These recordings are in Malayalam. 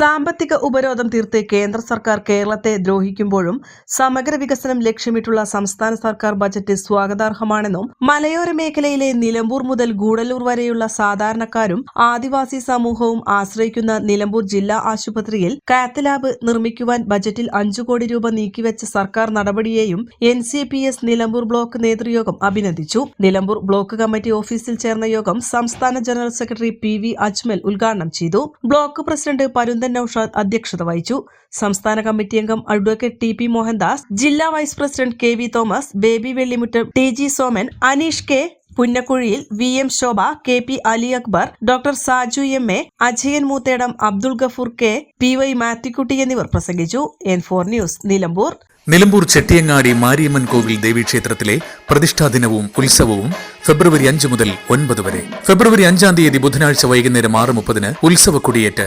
സാമ്പത്തിക ഉപരോധം തീർത്ത് കേന്ദ്ര സർക്കാർ കേരളത്തെ ദ്രോഹിക്കുമ്പോഴും സമഗ്ര വികസനം ലക്ഷ്യമിട്ടുള്ള സംസ്ഥാന സർക്കാർ ബജറ്റ് സ്വാഗതാർഹമാണെന്നും മലയോര മേഖലയിലെ നിലമ്പൂർ മുതൽ ഗൂഡല്ലൂർ വരെയുള്ള സാധാരണക്കാരും ആദിവാസി സമൂഹവും ആശ്രയിക്കുന്ന നിലമ്പൂർ ജില്ലാ ആശുപത്രിയിൽ കാത്ത് ലാബ് നിർമ്മിക്കുവാൻ ബജറ്റിൽ അഞ്ചു കോടി രൂപ നീക്കിവെച്ച സർക്കാർ നടപടിയെയും എൻ നിലമ്പൂർ ബ്ലോക്ക് നേതൃയോഗം അഭിനന്ദിച്ചു. നിലമ്പൂർ ബ്ലോക്ക് കമ്മിറ്റി ഓഫീസിൽ ചേർന്ന യോഗം സംസ്ഥാന general secretary P V Ajmal ഉദ്ഘാടനം ചെയ്തു. ബ്ലോക്ക് പ്രസിഡന്റ് പരുന്തൻ നൌഷാദ് അധ്യക്ഷത വഹിച്ചു. സംസ്ഥാന കമ്മിറ്റി അംഗം അഡ്വക്കേറ്റ് ടി പി മോഹൻദാസ് ജില്ലാ vice president K V Thomas Baby Vellimuttam T G Soman Aneesh K Punnakkuzhiyil V M Shobha K P Ali Akbar doctor Saju M A Ajayan Moothedam Abdul Gafoor K P Y Mathukutty എന്നിവർ പ്രസംഗിച്ചു. N four news Nilambur. Nilambur Chettiyangadi Mariamman കോവിൽ ദേവീക്ഷേത്രത്തിലെ പ്രതിഷ്ഠാ ദിനവും ഉത്സവവും ഫെബ്രുവരി അഞ്ച് മുതൽ ഒൻപത് വരെ. ഫെബ്രുവരി അഞ്ചാം തീയതി ബുധനാഴ്ച വൈകുന്നേരം ആറ് മുപ്പതിന് ഉത്സവ കൊടിയേറ്റ്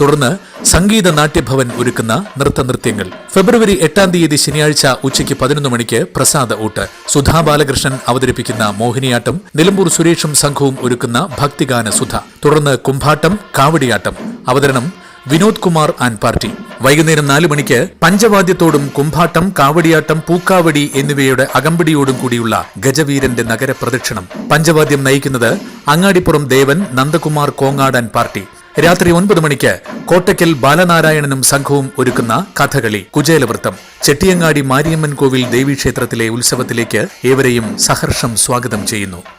തുടർന്ന് സംഗീത നാട്യഭവൻ ഒരുക്കുന്ന നൃത്തനൃത്യങ്ങൾ. ഫെബ്രുവരി എട്ടാം തീയതി ശനിയാഴ്ച ഉച്ചയ്ക്ക് പതിനൊന്ന് മണിക്ക് പ്രസാദ ഊട്ട്. സുധാ ബാലകൃഷ്ണൻ അവതരിപ്പിക്കുന്ന മോഹിനിയാട്ടം നിലമ്പൂർ സുരേഷും സംഘവും ഒരുക്കുന്ന ഭക്തിഗാന സുധ. തുടർന്ന് കുംഭാട്ടം കാവടിയാട്ടം. അവതരണം വിനോദ് കുമാർ ആൻഡ് പാർട്ടി. വൈകുന്നേരം നാല് മണിക്ക് പഞ്ചവാദ്യത്തോടും കുംഭാട്ടം കാവടിയാട്ടം പൂക്കാവടി എന്നിവയുടെ അകമ്പടിയോടും കൂടിയുള്ള ഗജവീരന്റെ നഗരപ്രദക്ഷിണം. പഞ്ചവാദ്യം നയിക്കുന്നത് അങ്ങാടിപ്പുറം ദേവൻ നന്ദകുമാർ കോങ്ങാടൻ പാർട്ടി. രാത്രി ഒൻപത് മണിക്ക് കോട്ടയ്ക്കൽ ബാലനാരായണനും സംഘവും ഒരുക്കുന്ന കഥകളി കുചേലവൃത്തം. ചെട്ടിയങ്ങാടി മാരിയമ്മൻ കോവിൽ ദേവീക്ഷേത്രത്തിലെ ഉത്സവത്തിലേക്ക് ഏവരെയും സഹർഷം സ്വാഗതം ചെയ്യുന്നു.